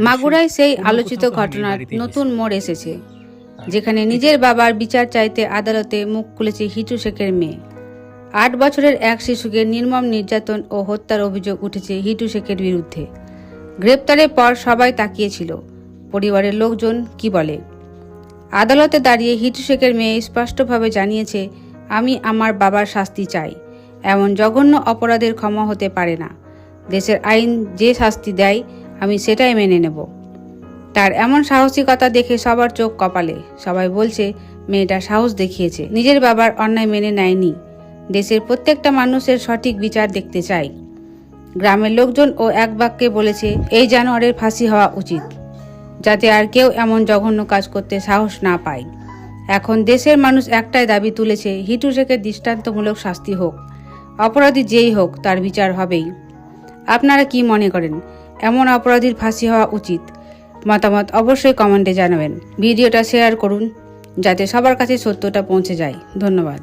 মাগুরায় সেই আলোচিত ঘটনার নতুন মোড় এসেছে যেখানে নিজের বাবার বিচার চাইতে আদালতে মুখ খুলেছে হিটু শেখের মেয়ে। আট বছরের এক শিশুকে নির্মম নির্যাতন ও হত্যার অভিযোগ উঠেছে হিটু শেখের বিরুদ্ধে। গ্রেপ্তারের পর সবাই তাকিয়েছিল পরিবারের লোকজন কি বলে? আদালতে দাঁড়িয়ে হিটু শেখের মেয়ে স্পষ্টভাবে জানিয়েছে আমি আমার বাবার শাস্তি চাই। এমন জঘন্য অপরাধের ক্ষমা হতে পারে না। দেশের আইন যে শাস্তি দেয় আমি সেটাই মেনে নেব। তার এমন সাহসিকতা দেখে সবার চোখ কপালে। সবাই বলছে, মেয়েটা সাহস দেখিয়েছে। নিজের বাবার অন্যায় মেনে নেয়নি। দেশের প্রত্যেকটা মানুষের সঠিক বিচার দেখতে চাই। গ্রামের লোকজন ও এক বাক্যে বলেছে, এই জানোয়ারের ফাঁসি হওয়া উচিত, যাতে আর কেউ এমন জঘন্য কাজ করতে সাহস না পায়। এখন দেশের মানুষ একটাই দাবি তুলেছে, হিটু শেখের দৃষ্টান্তমূলক শাস্তি হোক, অপরাধী যেই হোক, তার বিচার হবেই। আপনারা কি মনে করেন? এমন অপরাধীর ফাঁসি হওয়া উচিত। মতামত অবশ্যই কমেন্টে জানাবেন। ভিডিওটা শেয়ার করুন, যাতে সবার কাছে সত্যটা পৌঁছে যায়। ধন্যবাদ।